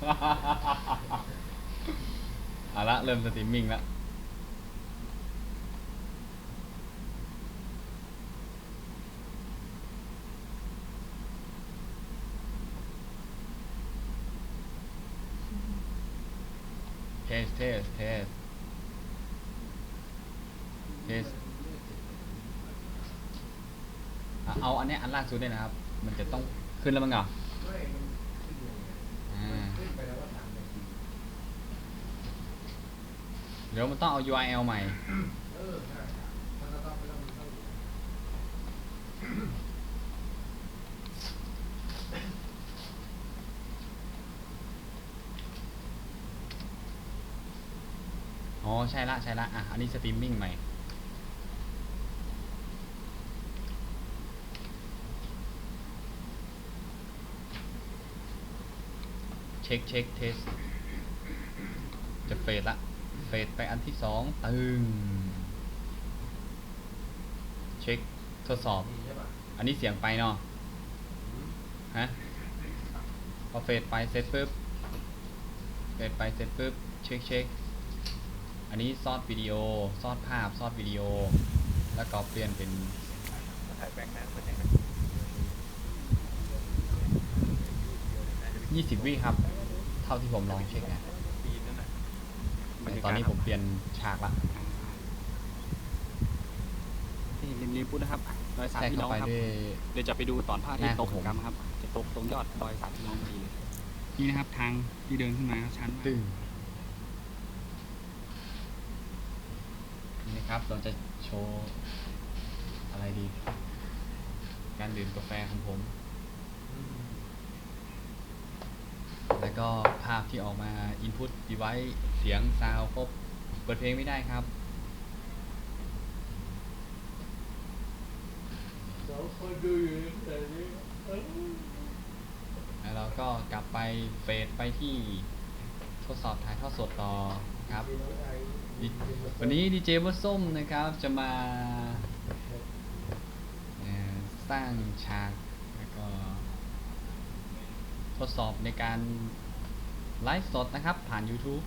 เอาละเริ่มสตรีมมิ่งละเทสเทสเทสเทสเอาอันเนี้ยอันล่าสุดเนี่ยนะครับ มันจะต้องขึ้นแล้วมั้งเหรอ ไม่มันขึ้นยังไง อ่า ขึ้นไปแล้วว่าสามนาที เดี๋ยวมันต้องเอา URL ใหม่ อ๋อ ใช่ละ ใช่ละ อะ อันนี้สตรีมมิ่งใหม่ เช็ค เช็ค เทส จะเฟดละ เฟดไปอันที่สองตึงเช็คทดสอบ อันนี้เสียงไปเนาะฮะพอเฟดไปเสร็จปุ๊บเฟดไปเสร็จปุ๊บเช็คเช็คอันนี้ซอสวิดีโอซอสภาพซอสวิดีโอ แล้วก็เปลี่ยนเป็นถ่ายแบวิครับ เท่าที่ผมลองเช็คนะปีนั่นน่ะ แต่ตอนนี้ผมเปลี่ยนฉากละที่ริมริมพุทธนะครับดอยสามแทรกพี่น้เข้าองไปครับ ด้วย เดี๋ยวจะไปดูตอนพระอาทิตหย์น้าตกของผมกรรมครับ จะตกตรงยอดดอยสามพี่น้องพอดีเลยนี่นะครับทางที่เดินขึ้นมาครับชันมากตึงนี่นะครับ เราจะโชว์ อะไรดี การดื่มกาแฟของผม แล้ว ก็ภาพที่ออกมา Input Device เสียงซาวครบ เปิดเพลงไม่ได้ครับเราคนดูอยู่แต่นี้เออแล้วเราก็กลับไปเฟดไปที่ทดสอบถ่ายทอดสดต่อครับ วันนี้ดีเจวัดส้มนะครับจะมาสร้างฉากแล้วก็ทดสอบในการ ไลฟ์สดนะครับผ่าน YouTube